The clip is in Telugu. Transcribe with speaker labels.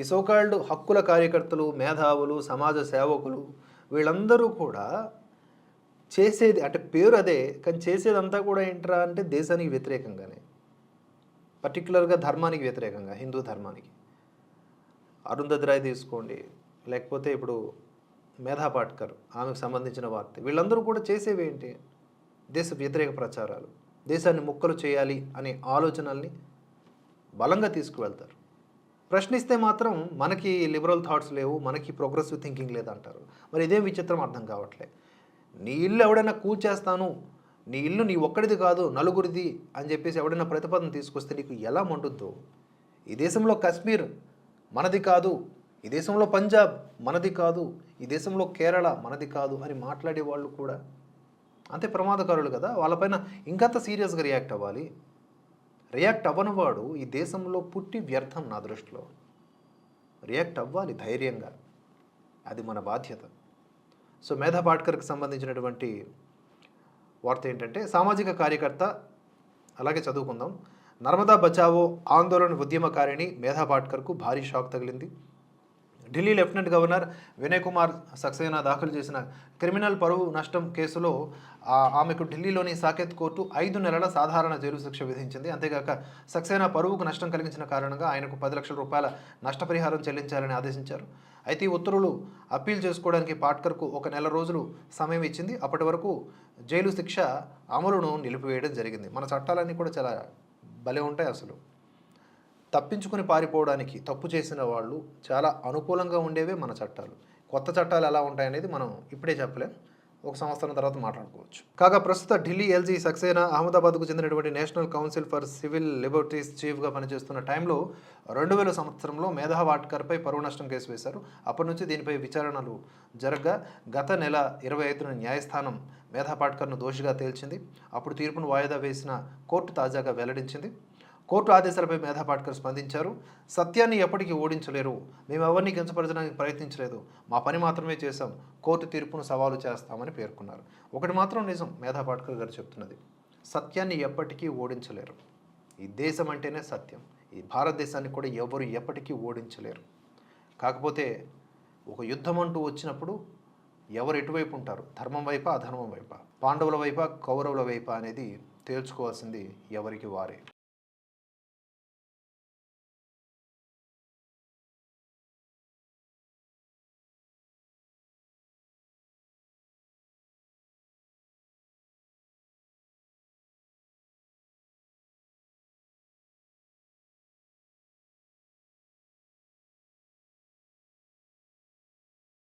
Speaker 1: ఈ సోకాల్డ్ హక్కుల కార్యకర్తలు మేధావులు సమాజ సేవకులు వీళ్ళందరూ కూడా చేసేది అంటే పేరు అదే కానీ చేసేదంతా కూడా ఏంట్రా అంటే దేశానికి వ్యతిరేకంగానే. పర్టికులర్గా ధర్మానికి వ్యతిరేకంగా హిందూ ధర్మానికి. అరుంధతి రాయ్ తీసుకోండి లేకపోతే ఇప్పుడు మేధా పాట్కర్ ఆమెకు సంబంధించిన వార్త. వీళ్ళందరూ కూడా చేసేవి ఏంటి? దేశ వ్యతిరేక ప్రచారాలు. దేశాన్ని ముక్కలు చేయాలి అనే ఆలోచనల్ని బలంగా తీసుకువెళ్తారు. ప్రశ్నిస్తే మాత్రం మనకి లిబరల్ థాట్స్ లేవు మనకి ప్రోగ్రెసివ్ థింకింగ్ లేదంటారు. మరి ఇదేం విచిత్రం అర్థం కావట్లే. నీ ఇల్లు ఎవడైనా కూల్చేస్తాను నీ ఇల్లు నీ ఒక్కడిది కాదు నలుగురిది అని చెప్పేసి ఎవడైనా ప్రతిపాదన తీసుకొస్తే నీకు ఎలా మండుద్దో? ఈ దేశంలో కాశ్మీర్ మనది కాదు ఈ దేశంలో పంజాబ్ మనది కాదు ఈ దేశంలో కేరళ మనది కాదు అని మాట్లాడే వాళ్ళు కూడా. అంతే ప్రమాదకారులు కదా వాళ్ళపైన ఇంకంత సీరియస్గా రియాక్ట్ అవ్వాలి. రియాక్ట్ అవ్వనివాడు ఈ దేశంలో పుట్టి వ్యర్థం నా దృష్టిలో. రియాక్ట్ అవ్వాలి ధైర్యంగా. అది మన బాధ్యత. సో మేధా పాట్కర్కి సంబంధించినటువంటి వార్త ఏంటంటే సామాజిక కార్యకర్త అలాగే చదువుకుందాం. నర్మదా బచావో ఆందోళన ఉద్యమకారిణి మేధా పాట్కర్కు భారీ షాక్ తగిలింది. ఢిల్లీ లెఫ్టినెంట్ గవర్నర్ వినయ్ కుమార్ సక్సేనా దాఖలు చేసిన క్రిమినల్ పరువు నష్టం కేసులో ఆమెకు ఢిల్లీలోని సాకేత్ కోర్టు ఐదు నెలల సాధారణ జైలు శిక్ష విధించింది. అంతేగాక సక్సేనా పరువుకు నష్టం కలిగించిన కారణంగా ఆయనకు పది లక్షల రూపాయల నష్టపరిహారం చెల్లించాలని ఆదేశించారు. అయితే ఈ ఉత్తర్వులు అప్పీల్ చేసుకోవడానికి పాట్కర్కు ఒక నెల రోజులు సమయం ఇచ్చింది. అప్పటి వరకు జైలు శిక్ష అమలును నిలిపివేయడం జరిగింది. మన చట్టాలన్నీ కూడా చాలా భలే ఉంటాయి అసలు. తప్పించుకుని పారిపోవడానికి తప్పు చేసిన వాళ్ళు చాలా అనుకూలంగా ఉండేవే మన చట్టాలు. కొత్త చట్టాలు ఎలా ఉంటాయనేది మనం ఇప్పుడే చెప్పలేం. ఒక సంవత్సరం తర్వాత మాట్లాడుకోవచ్చు. కాగా ప్రస్తుత ఢిల్లీ ఎల్జీ సక్సేనా అహ్మదాబాద్కు చెందినటువంటి national council for civil liberties చీఫ్గా పనిచేస్తున్న టైంలో రెండు వేల సంవత్సరంలో మేధా వాట్కర్పై పరువు నష్టం కేసు వేశారు. అప్పటి నుంచి దీనిపై విచారణలు జరగగా గత నెల ఇరవై ఐదున న్యాయస్థానం మేధా పాట్కర్ను దోషిగా తేల్చింది. అప్పుడు తీర్పును వాయిదా వేసిన కోర్టు తాజాగా వెల్లడించింది. కోర్టు ఆదేశాలపై మేధా పాట్కర్ స్పందించారు. సత్యాన్ని ఎప్పటికీ ఓడించలేరు. మేము ఎవరిని కించపరచడానికి ప్రయత్నించలేదు. మా పని మాత్రమే చేశాం. కోర్టు తీర్పును సవాలు చేస్తామని పేర్కొన్నారు. ఒకటి మాత్రం నిజం మేధా పాట్కర్ గారు చెప్తున్నది. సత్యాన్ని ఎప్పటికీ ఓడించలేరు. ఈ దేశం అంటేనే సత్యం. ఈ భారతదేశాన్ని కూడా ఎవరు ఎప్పటికీ ఓడించలేరు. కాకపోతే ఒక యుద్ధం అంటూ వచ్చినప్పుడు ఎవరు ఎటువైపు ఉంటారు? ధర్మం వైపా అధర్మం వైపా? పాండవుల వైపా కౌరవుల వైపా అనేది తేల్చుకోవాల్సింది ఎవరికి వారే.